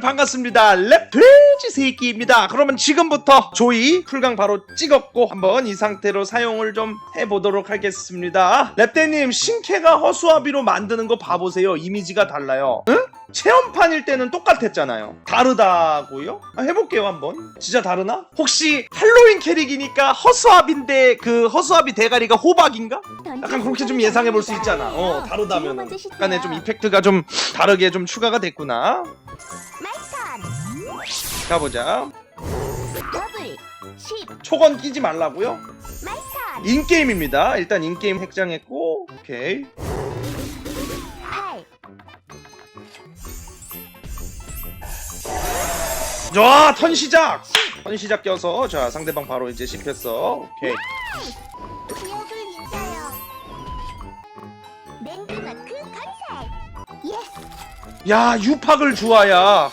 여러분들 반갑습니다. 랩 돼지 새끼입니다. 그러면 지금부터 조이 풀강 바로 찍었고 한번 이 상태로 사용을 좀 해보도록 하겠습니다. 랩대님 신캐가 허수아비로 만드는 거 봐보세요. 이미지가 달라요. 응? 체험판일 때는 똑같았잖아요. 다르다고요? 아, 해볼게요 한번. 진짜 다르나? 혹시 할로윈 캐릭이니까 허수아비인데 그 허수아비 대가리가 호박인가? 약간 그렇게 좀 예상해 볼 수 있잖아. 어, 다르다면 약간의 좀 이펙트가 좀 다르게 좀 추가가 됐구나. 가보자. 더블 10 초건 끼지 말라고요? 인게임입니다. 일단 인게임 획장했고, 오케이. 8 자, 턴 시작! 턴 시작 껴서, 자, 상대방 바로 이제 씹혔어. 오케이. 기억을 잊어요 랜드마크 건설 예스 야, 유팍을 주화야.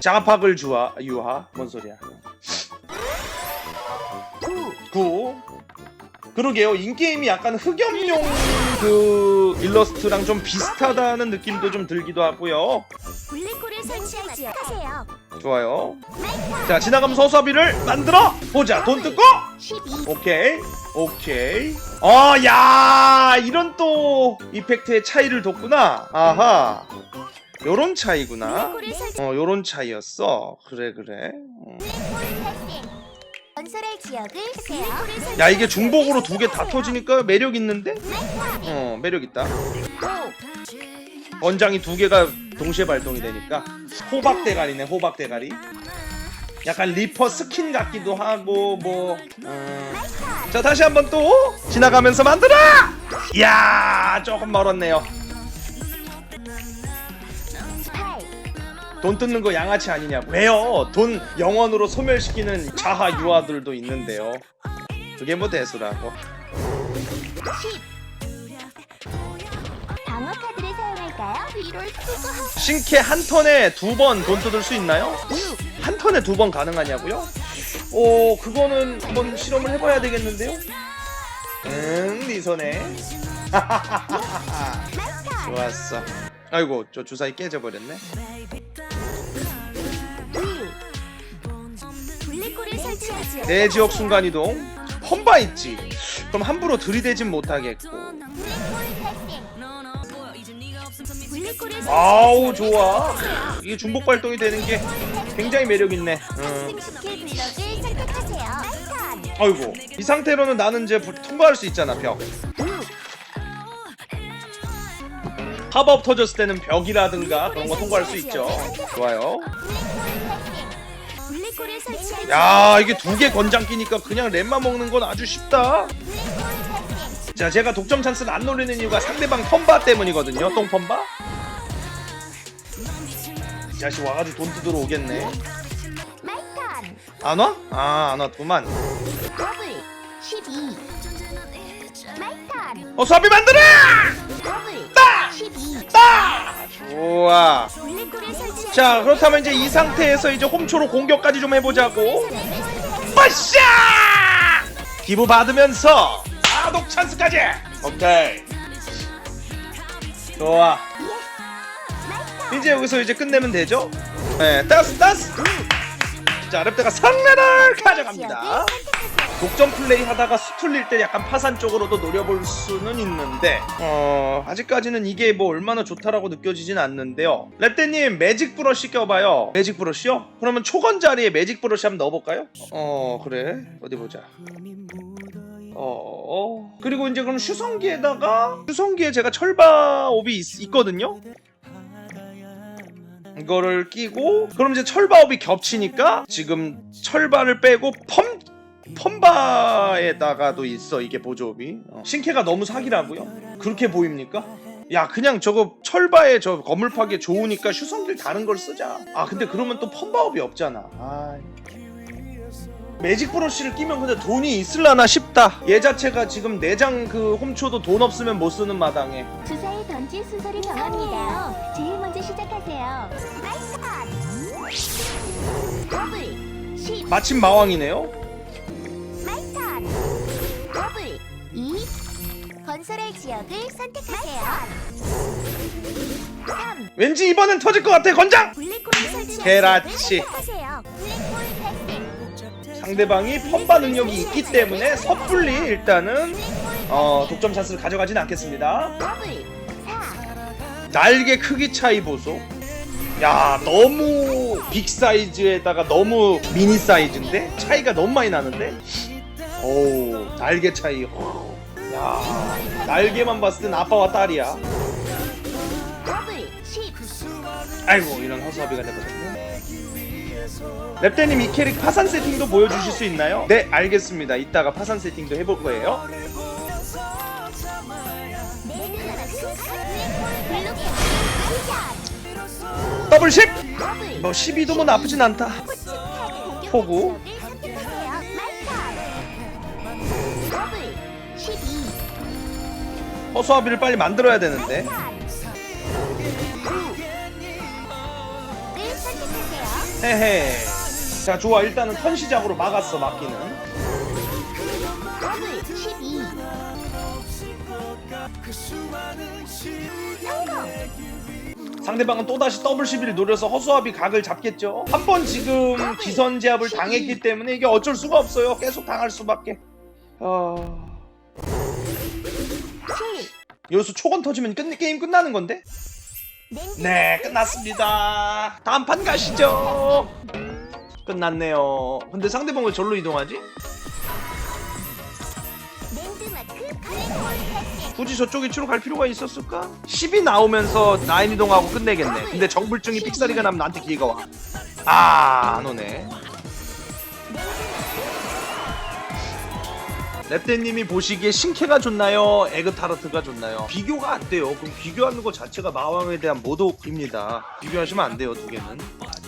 자팍을 주화, 유하. 뭔 소리야. 9 구. 그러게요. 인게임이 약간 흑염룡 그 일러스트랑 좀 비슷하다는 느낌도 좀 들기도 하고요. 블랙홀을 설치하지요 하세요 좋아요. 자, 지나가면서 허수아비를 만들어 보자. 돈 뜯고 12 오케이. 오케이. 어, 야, 이런 또 이펙트의 차이를 뒀구나. 아하. 요런 차이구나. 설치 어, 요런 차이였어. 그래, 그래. 어. 건설할 지역을 하세요 야, 이게 중복으로 두 개 다 터지니까 매력 있는데? 어, 매력 있다. 5 원장이 두 개가 동시에 발동이 되니까 호박 대가리네, 호박 대가리. 약간 리퍼 스킨 같기도 하고 뭐. 음. 자, 다시 한번 또 지나가면서 만들어. 이야, 조금 멀었네요. 돈 뜯는 거 양아치 아니냐고. 왜요? 돈 영원으로 소멸시키는 자하 유아들도 있는데요. 그게 뭐 대수라고. 10 방어 카드를 사용할까요? 신캐 한 턴에 두 번 돈 뜯을 수 있나요? 6한 턴에 두 번 가능하냐고요? 오, 그거는 한번 실험을 해봐야 되겠는데요? 응, 네 손에. 좋았어. 아이고, 저 주사위 깨져버렸네. 내 지역 순간이동. 펌바 있지. 그럼 함부로 들이대진 못하겠고. 아우, 좋아. 이게 중복 발동이 되는 게 굉장히 블럭을 선택하세요. 말탄 아이고, 이 상태로는 나는 이제 불- 통과할 수 있잖아, 벽. 6 팝업 터졌을 때는 벽이라든가 그런 거 통과할 수 있죠. 좋아요. 야 이게 두 개 권장 끼니까 그냥 랩만 먹는 건 아주 쉽다 자 제가 독점 찬스를 안 노리는 이유가 상대방 펌바 때문이거든요 똥 펌바 이 자식 와가지고 돈 뜯으러 오겠네 안 와? 아안 왔구만 더블 12 말탄 어 수압이 만들어! 더블 따! 12 따! 설치하지요. 자 그렇다면 이제 이 상태에서 이제 홈초로 공격까지 좀 해보자고 빠샤! 기부 받으면서 아독 찬스까지 오케이 좋아 이제 여기서 이제 끝내면 되죠? 네, 따스 따스. 자, 랩대가 상면을 가져갑니다. 독점 플레이 하다가 수틀릴 때 약간 파산 쪽으로도 노려볼 수는 있는데, 어, 아직까지는 이게 뭐 얼마나 좋다라고 느껴지진 않는데요. 랩대님, 매직 브러쉬 껴봐요. 매직 브러쉬요? 그러면 초건 자리에 매직 브러쉬 한번 넣어볼까요? 어, 그래. 어디 보자. 어, 그리고 이제 그럼 슈성기에다가, 슈성기에 제가 철바옵이 있, 있거든요? 이거를 끼고 그럼 이제 철바업이 겹치니까 지금 철바를 빼고 펌 펌바에다가도 있어 이게 보조업이 어. 신캐가 너무 사기라고요? 그렇게 보입니까? 야 그냥 저거 철바에 저 건물파기 좋으니까 슈성길 다른 걸 쓰자 아 근데 그러면 또 펌바업이 없잖아 아이. 매직 브러쉬를 끼면 근데 돈이 있을라나 싶다 얘 자체가 지금 내장 그 홈초도 돈 없으면 못 쓰는 마당에 주사위 던질 순서를 정합니다. 제일 먼저 시작하세요. 말탄 더블 10 마침 마왕이네요 말탄 더블 2 건설할 지역을 선택하세요. 3. 왠지 이번엔 터질 것 같아 건장 선택하세요. 블랙홀 패스. 상대방이 펀바 능력이 있기 때문에 섣불리 일단은 어, 독점 찬스를 가져가진 않겠습니다 더블. 4. 날개 크기 차이 보소 야 너무 빅 사이즈에다가 너무 미니 사이즈인데 차이가 너무 많이 나는데 오 날개 차이 야 날개만 봤을 땐 아빠와 딸이야 더블. 10. 아이고 이런 허수아비가 돼버렸네 랩대님 이 캐릭 파산 세팅도 보여주실 수 있나요? 네 알겠습니다 이따가 파산 세팅도 해볼 거예요 더블 10! 더블. 뭐 12도 뭐 나쁘진 않다 포구. 지역을 선택하세요. 말타. 더블. 12. 허수아비를 빨리 만들어야 되는데 말타. 9를 선택하세요. 헤헤 자 좋아 일단은 턴 시작으로 막았어 막기는 더블 12 성공 상대방은 또다시 11을 노려서 허수아비 각을 잡겠죠. 한 번 지금 기선 제압을 당했기 때문에 이게 어쩔 수가 없어요. 계속 당할 수밖에. 어... 7 여기서 초건 터지면 끝, 게임 끝나는 건데? 네 끝났습니다. 다음 판 가시죠. 끝났네요. 근데 상대방 왜 절로 이동하지? 굳이 저쪽에 치러 갈 필요가 있었을까? 10이 나오면서 라인 이동하고 끝내겠네 근데 정불증이 픽사리가 나면 나한테 기회가 와 아 안 오네 랩대님이 보시기에 신캐가 좋나요? 에그타르트가 좋나요? 비교가 안 돼요. 그럼 비교하는 것 자체가 마왕에 대한 모독입니다. 비교하시면 안 돼요, 두 개는.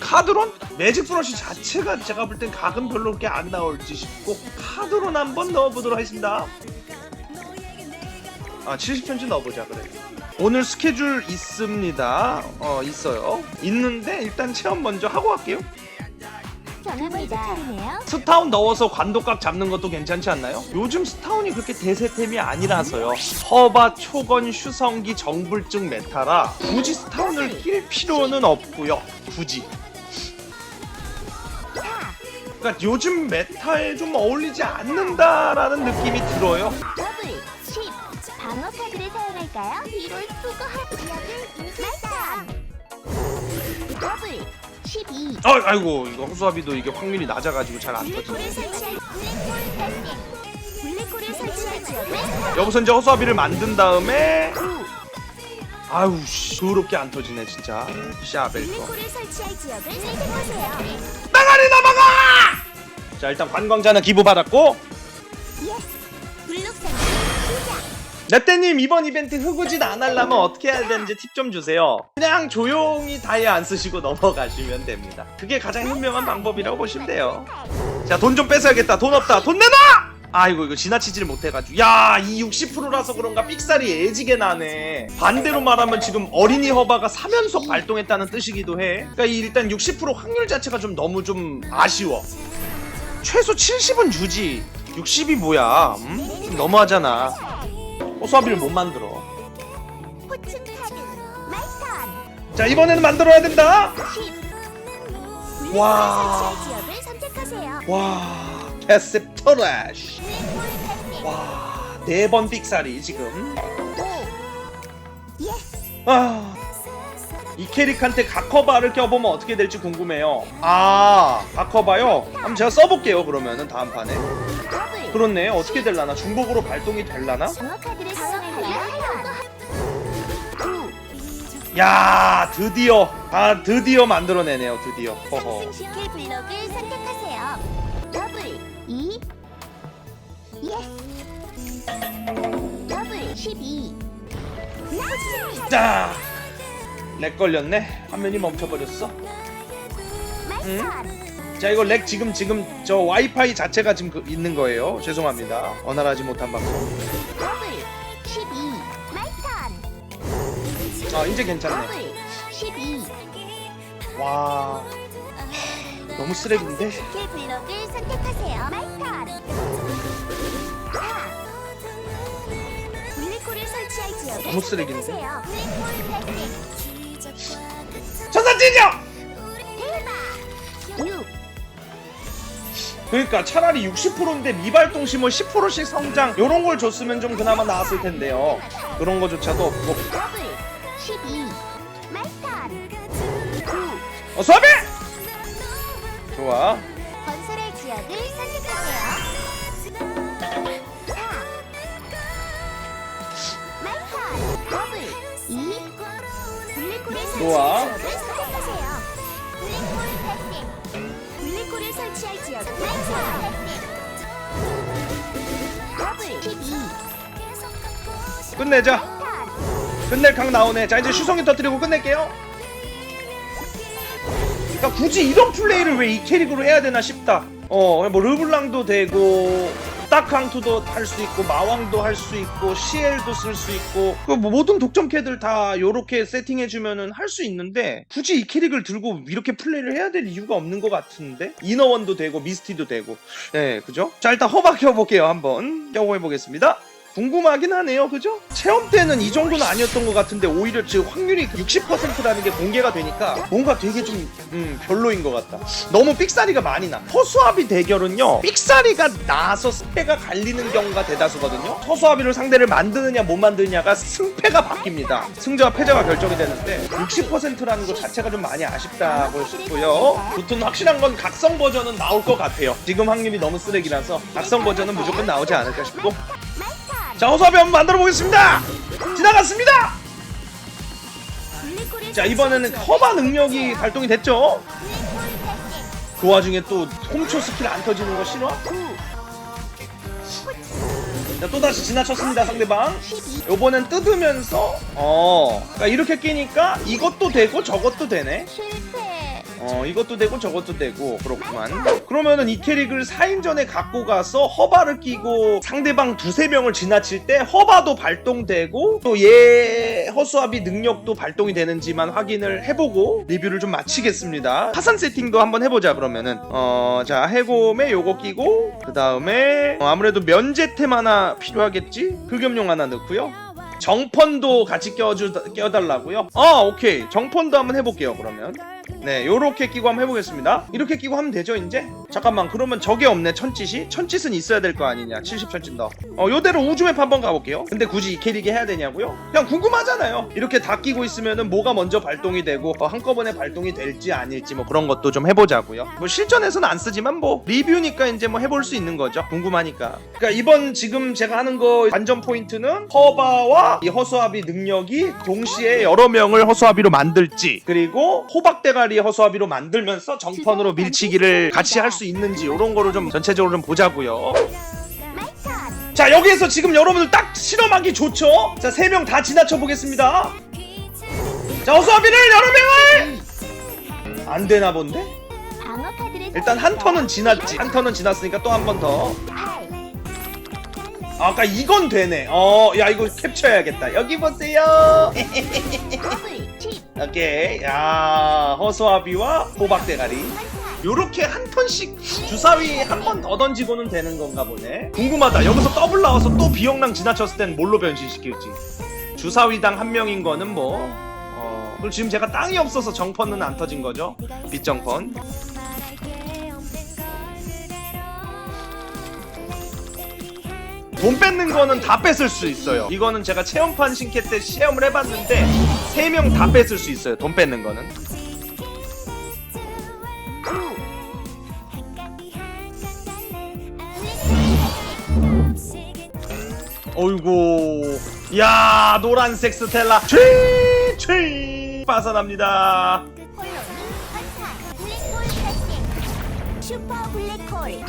카드론? 매직 브러쉬 자체가 제가 볼 땐 각은 별로 그렇게 안 나올지 싶고 카드론 한번 넣어보도록 하겠습니다. 아 70편지 넣어보자 그래. 오늘 스케줄 있습니다. 어 있어요. 있는데 일단 체험 먼저 하고 갈게요. 차리네요 스타운 넣어서 관도각 잡는 것도 괜찮지 않나요? 요즘 스타운이 그렇게 대세템이 아니라서요. 허바, 초건, 휴성기, 정불증 메타라 굳이 스타운을 낄 필요는 없고요. 굳이. 4 그러니까 요즘 메타에 좀 어울리지 않는다라는 느낌이 들어요. 더블 10 방어 카드를 사용할까요? 이럴 수가 말타 더블 12 아, 아이고 이거 호수아비도 이게 확률이 낮아가지고 잘 안 블랙홀을 터지네. 설치할 블랙홀 패스 블랙홀을 설치할 지역을 여기서 이제 호수아비를 만든 다음에 9 아유 씨 더럽게 안 터지네 진짜. 샤벨 거. 블랙홀을 설치할 지역을 선택하세요 나가리 넘어가! 자 일단 관광자는 기부 받았고 블록 상 넷대님 이번 이벤트 흑우짓 안 하려면 어떻게 해야 되는지 팁 좀 주세요. 그냥 조용히 다이아 안 쓰시고 넘어가시면 됩니다. 그게 가장 현명한 방법이라고 보시면 돼요. 자 돈 좀 뺏어야겠다. 돈 없다. 돈 내놔! 아이고 이거 지나치지를 못해가지고 야 이 60%라서 그런가 삑살이 애지게 나네 반대로 말하면 지금 어린이 허바가 3연속 발동했다는 뜻이기도 해 그러니까 이 일단 60% 확률 자체가 좀 너무 좀 아쉬워 최소 70은 주지 60이 뭐야 음? 좀 너무하잖아 호수아비를 못 만들어 카드 자 이번에는 만들어야 된다 10 와. 지역을 선택하세요 와 트래쉬 블랙홀 패스 와네 번 삑살이 지금 5 예스 아, 이 캐릭한테 각커바를 껴보면 어떻게 될지 궁금해요. 아, 각커바요? 한번 제가 써볼게요, 그러면은 다음 판에. 그렇네, 어떻게 될라나? 중복으로 발동이 될라나? 방어 카드를 사용할까요? 9 야, 드디어, 아, 드디어 만들어내네요, 드디어. 허허. 상승시킬 블록을 선택하세요. 더블 2 예스 더블 12 포춘 자, 렉 걸렸네. 화면이 멈춰버렸어. 말턴 자, 이거 렉 지금, 지금, 저 와이파이 자체가 지금 그- 있는 거예요. 죄송합니다. 어날하지 못한 방송. 더블 12 말턴 아, 이제 괜찮네. 더블 12 와, 너무 쓰레기인데? 스킬 블록을 선택하세요. 말턴 4 지역을 너무 쓰레기인데? 선택하세요. 블랙홀 패스팅. 전사진이 그러니까 차라리 60%인데 미발동 심을 10%씩 성장 요런 걸 줬으면 좀 그나마 나았을 텐데요 그런 거조차도 없고 더블. 12. 말탄. 9. 어서 와 좋아 건설의 지역을 선택하세요. 4. 말탄. 더블. 2. 블랙홀을 좋아. 선택하세요. 블랙홀 12. 끝내자. 끝낼 각 나오네 자 이제 슈성이 터뜨리고 끝낼게요 그러니까 굳이 이런 플레이를 왜 이 캐릭으로 해야 되나 싶다 어 뭐 르블랑도 되고 딱항투도 할 수 있고 마왕도 할 수 있고 시엘도 쓸 수 있고 그뭐 모든 독점 캐들 다 요렇게 세팅해 주면은 할 수 있는데 굳이 이 캐릭을 들고 이렇게 플레이를 해야 될 이유가 없는 것 같은데? 이너원도 되고 미스티도 되고. 네 그죠? 자 일단 허박 켜볼게요 한번. 켜보겠습니다 궁금하긴 하네요, 그죠? 체험 때는 이 정도는 아니었던 것 같은데 오히려 지금 확률이 60%라는 게 공개가 되니까 뭔가 되게 좀 음, 별로인 것 같다. 너무 삑사리가 많이 나. 허수아비 대결은요, 삑사리가 나서 승패가 갈리는 경우가 대다수거든요. 허수아비를 상대를 만드느냐 못 만드느냐가 승패가 바뀝니다. 승자와 패자가 결정이 되는데 60%라는 것 자체가 좀 많이 아쉽다고 싶고요. 무튼 확실한 건 각성 버전은 나올 것 같아요. 지금 확률이 너무 쓰레기라서 각성 버전은 무조건 나오지 않을까 싶고. 자 허수아비 한번 만들어 보겠습니다 지나갔습니다 자 이번에는 커버 능력이 발동이 됐죠. 그 와중에 또 홈초 스킬 안 터지는 거 싫어? 9. 자 또다시 지나쳤습니다 상대방 12. 요번엔 뜯으면서 어 그러니까 이렇게 끼니까 이것도 되고 저것도 되네. 어 이것도 되고 저것도 되고 그렇구만. 그러면은 이 캐릭을 4인전에 갖고 가서 허바를 끼고 상대방 두세 명을 지나칠 때 허바도 발동되고 또얘 허수아비 능력도 발동이 되는지만 확인을 해보고 리뷰를 좀 마치겠습니다. 파산 세팅도 한번 해보자 그러면은. 어 자 해곰에 요거 끼고 그 다음에 아무래도 면제템 하나 필요하겠지? 흑염룡 하나 넣고요. 정펀도 같이 껴달라고요? 아 오케이. 정펀도 한번 해볼게요 그러면 네 요렇게 끼고 한번 해보겠습니다. 이렇게 끼고 하면 되죠 이제? 잠깐만 그러면 저게 없네. 천짓이? 천짓은 있어야 될 거 아니냐? 70천짓 넣어 어 요대로 우주맵 한번 가볼게요. 근데 굳이 이 캐릭이 해야 되냐고요? 그냥 궁금하잖아요. 이렇게 다 끼고 있으면은 뭐가 먼저 발동이 되고 어, 한꺼번에 발동이 될지 아닐지 뭐 그런 것도 좀 해보자고요. 뭐 실전에서는 안 쓰지만 뭐 리뷰니까 이제 뭐 해볼 수 있는 거죠. 궁금하니까. 그러니까 이번 지금 제가 하는 거 관전 포인트는 허바와 이 허수아비 능력이 동시에 여러 명을 허수아비로 만들지 그리고 호박대가 리 허수아비로 만들면서 정펀으로 밀치기를 같이 할 수 있는지 이런 거를 좀 전체적으로 좀 보자고요. 자 여기에서 지금 여러분들 딱 실험하기 좋죠? 자 세 명 다 지나쳐 보겠습니다. 자 허수아비를 여러 명을! 안 되나 본데? 일단 한 턴은 지났지. 한 턴은 지났으니까 또 한 번더. 8. 아까 이건 되네. 어, 야 이거 캡처해야겠다. 여기 보세요. 더블. 10. 오케이. 야 허수아비와 호박 대가리. 요렇게 한 턴씩 주사위 한 번 더 던지고는 되는 건가 보네. 궁금하다. 여기서 더블 나와서 또 비영랑 지나쳤을 땐 뭘로 변신시킬지. 주사위당 한 명인 거는 뭐. 어, 그리고 지금 제가 땅이 없어서 정펀은 안 터진 거죠. 빗정펀. 돈 뺏는 거는 다 뺏을 수 있어요. 이거는 제가 체험판 신캐 때 시험을 해봤는데 세 명 다 뺏을 수 있어요. 돈 뺏는 거는. 9. 어이구, 야 노란색 스텔라 최최 블랙홀.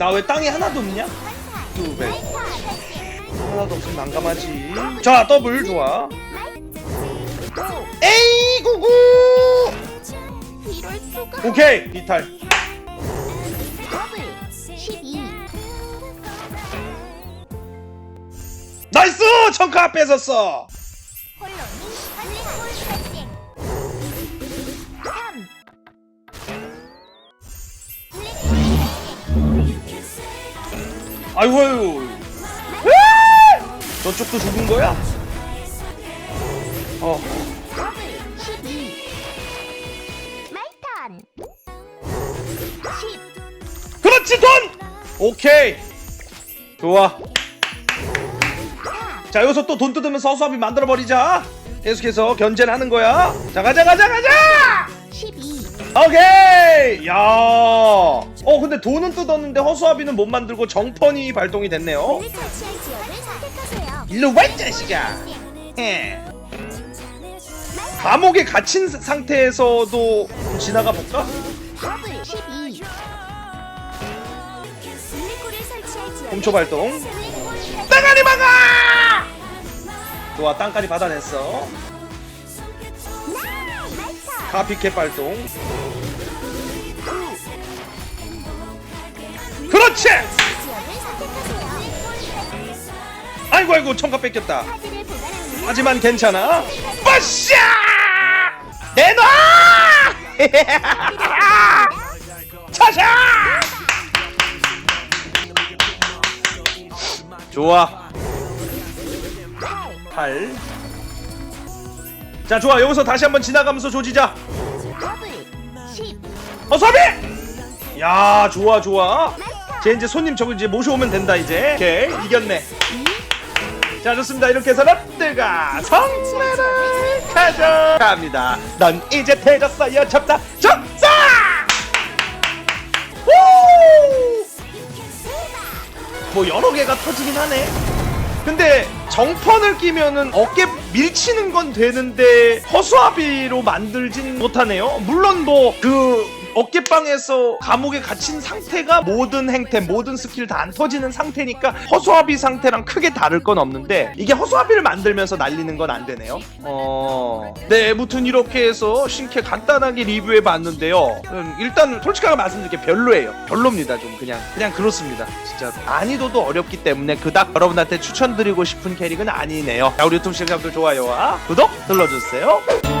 나 왜 땅이 하나도 없냐? 환산. 두 배. 말타 패스팅. 하나도 없으면 난감하지. 자 더블 좋아. 5. 에이 구구. 이럴 수가. 오케이 이탈. 더블. 12. 나이스 청카 뺏었어. 아이고. 아이고. 이쪽도 죽은 거야? 어. 더블 12 마이턴. 10 그렇지 돈! 오케이. 좋아. 4자 여기서 또 돈 뜯으면서 허수아비 만들어버리자. 계속해서 견제를 하는 거야. 자 가자 가자 가자! 12 오케이 야 어, 근데 돈은 뜯었는데 허수아비는 못 만들고 정펀이 발동이 됐네요 일로 와, 이 자식아. 해. 감옥에 갇힌 상태에서도 좀 지나가 볼까? 더블 12 블랙홀을 설치할 지역을 홈초 발동. 땅아리 막아! 좋아, 땅까지 받아냈어. 카피캣 발동. 그렇지! 아이고, 아이고, 청각 뺏겼다. 하지만 괜찮아. 빠샤! 내놔! 차샤! 좋아. 8. 자, 좋아. 여기서 다시 한번 지나가면서 조지자. 더블 10 어서비! 야, 좋아, 좋아. 쟤 이제 손님 저거 이제 모셔오면 된다, 이제. 오케이, 이겼네. 자, 좋습니다. 이렇게 해서 롯데가 성매를 가져갑니다. 넌 이제 되졌어요. 접다, 접사! 오! 뭐 여러 개가 터지긴 하네. 근데 정펀을 끼면은 어깨 밀치는 건 되는데 허수아비로 만들진 못하네요. 물론 뭐 그 어깨빵에서 감옥에 갇힌 상태가 모든 행태, 모든 스킬 다 안 터지는 상태니까 허수아비 상태랑 크게 다를 건 없는데 이게 허수아비를 만들면서 날리는 건 안 되네요. 어, 네, 무튼 이렇게 해서 신캐 간단하게 리뷰해 봤는데요. 음, 일단 솔직하게 말씀드릴게 별로예요. 별로입니다. 좀 그냥 그냥 그렇습니다. 진짜 난이도도 어렵기 때문에 그닥 여러분한테 추천드리고 싶은 캐릭은 아니네요. 자, 우리 유튜브 시청자분들 좋아요와 구독 눌러주세요.